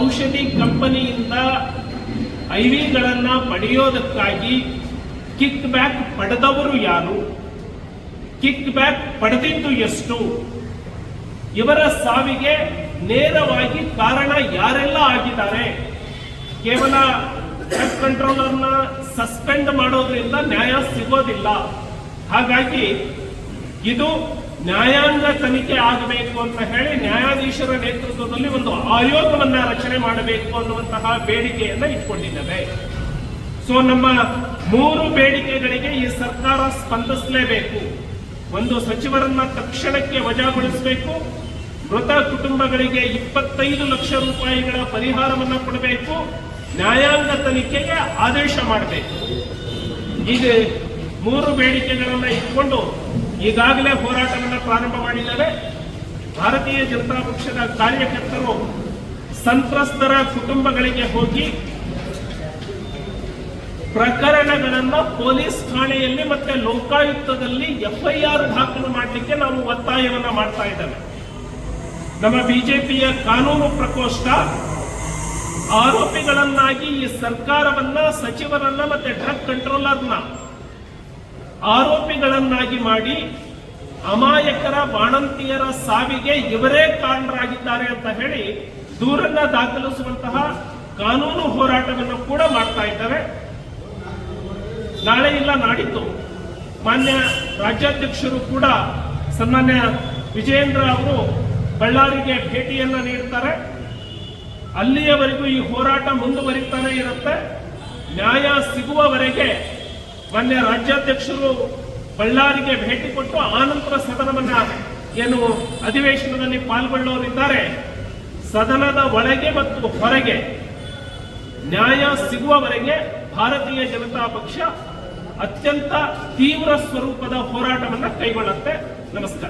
ಔಷಧಿ ಕಂಪನಿಯಿಂದ ಐ ವಿಗಳನ್ನು ಪಡೆಯೋದಕ್ಕಾಗಿ ಕಿಕ್ ಬ್ಯಾಕ್ ಪಡೆದವರು ಯಾರು? ಕಿಕ್ ಬ್ಯಾಕ್ ಪಡೆದಿದ್ದು ಎಷ್ಟು? ಇವರ ಸಾವಿಗೆ ನೇರವಾಗಿ ಕಾರಣ ಯಾರೆಲ್ಲ ಆಗಿದ್ದಾರೆ? ಕೇವಲ ಡ್ರಗ್ ಕಂಟ್ರೋಲರ್ನ ಸಸ್ಪೆಂಡ್ ಮಾಡೋದ್ರಿಂದ ನ್ಯಾಯ ಸಿಗೋದಿಲ್ಲ. ಹಾಗಾಗಿ ಇದು ನ್ಯಾಯಾಂಗ ತನಿಖೆ ಆಗಬೇಕು ಅಂತ ಹೇಳಿ ನ್ಯಾಯಾಧೀಶರ ನೇತೃತ್ವದಲ್ಲಿ ಒಂದು ಆಯೋಗವನ್ನ ರಚನೆ ಮಾಡಬೇಕು ಅನ್ನುವಂತಹ ಬೇಡಿಕೆಯನ್ನ ಇಟ್ಕೊಂಡಿದ್ದೇವೆ. ಸೊ, ನಮ್ಮ ಮೂರು ಬೇಡಿಕೆಗಳಿಗೆ ಈ ಸರ್ಕಾರ ಸ್ಪಂದಿಸಲೇಬೇಕು. ಒಂದು ಸಚಿವರನ್ನ ತಕ್ಷಣಕ್ಕೆ ವಜಾಗೊಳಿಸಬೇಕು. ಮೃತ ಕುಟುಂಬಗಳಿಗೆ ಇಪ್ಪತ್ತೈದು ಲಕ್ಷ ರೂಪಾಯಿಗಳ ಪರಿಹಾರವನ್ನ ಕೊಡಬೇಕು. ನ್ಯಾಯಾಂಗ ತನಿಖೆಗೆ ಆದೇಶ ಮಾಡಬೇಕು. ಈಗ ಮೂರು ಬೇಡಿಕೆಗಳನ್ನ ಇಟ್ಕೊಂಡು ಈಗಾಗಲೇ ಹೋರಾಟವನ್ನು ಪ್ರಾರಂಭ ಮಾಡಿದ್ದಾರೆ. ಭಾರತೀಯ ಜನತಾ ಪಕ್ಷದ ಕಾರ್ಯಕರ್ತರು ಸಂತ್ರಸ್ತರ ಕುಟುಂಬಗಳಿಗೆ ಹೋಗಿ ಪ್ರಕರಣಗಳನ್ನು ಪೊಲೀಸ್ ಠಾಣೆಯಲ್ಲಿ ಮತ್ತೆ ಲೋಕಾಯುಕ್ತದಲ್ಲಿ ಎಫ್ಐಆರ್ ದಾಖಲು ಮಾಡಲಿಕ್ಕೆ ನಾವು ಒತ್ತಾಯವನ್ನು ಮಾಡ್ತಾ ಇದ್ದೇವೆ. ನಮ್ಮ ಬಿಜೆಪಿಯ ಕಾನೂನು ಪ್ರಕೋಷ್ಠ ಆರೋಪಿಗಳನ್ನಾಗಿ ಈ ಸರ್ಕಾರವನ್ನ, ಸಚಿವರನ್ನ ಮತ್ತೆ ಡ್ರಗ್ ಕಂಟ್ರೋಲರ್ನ ಆರೋಪಿಗಳನ್ನಾಗಿ ಮಾಡಿ ಅಮಾಯಕರ ಬಾಣಂತಿಯರ ಸಾವಿಗೆ ಇವರೇ ಕಾರಣರಾಗಿದ್ದಾರೆ ಅಂತ ಹೇಳಿ ದೂರನ್ನ ದಾಖಲಿಸುವಂತಹ ಕಾನೂನು ಹೋರಾಟವನ್ನು ಕೂಡ ಮಾಡ್ತಾ ಇದ್ದಾರೆ. ನಾಳೆ ಇಲ್ಲ, ನಾಡಿದ್ದು. ಮಾನ್ಯ ರಾಜ್ಯಾಧ್ಯಕ್ಷರು ಕೂಡ ಸನ್ಮಾನ್ಯ ವಿಜಯೇಂದ್ರ ಅವರು ಬಳ್ಳಾರಿಗೆ ಭೇಟಿಯನ್ನ ನೀಡ್ತಾರೆ. ಅಲ್ಲಿಯವರೆಗೂ ಈ ಹೋರಾಟ ಮುಂದುವರಿತಾನೆ ಇರುತ್ತೆ. ನ್ಯಾಯ ಸಿಗುವವರೆಗೆ ಮಾನ್ಯ ರಾಜ್ಯಾಧ್ಯಕ್ಷರು ಬಳ್ಳಾರಿಗೆ ಭೇಟಿ ಕೊಟ್ಟು ಆನಂತರ ಸದನವನ್ನ ಏನು ಅಧಿವೇಶನದಲ್ಲಿ ಪಾಲ್ಗೊಳ್ಳೋರಿದ್ದಾರೆ. ಸದನದ ಒಳಗೆ ಮತ್ತು ಹೊರಗೆ ನ್ಯಾಯ ಸಿಗುವವರೆಗೆ ಭಾರತೀಯ ಜನತಾ ಪಕ್ಷ ಅತ್ಯಂತ ತೀವ್ರ ಸ್ವರೂಪದ ಹೋರಾಟವನ್ನು ಕೈಗೊಳ್ಳುತ್ತೆ. ನಮಸ್ಕಾರ.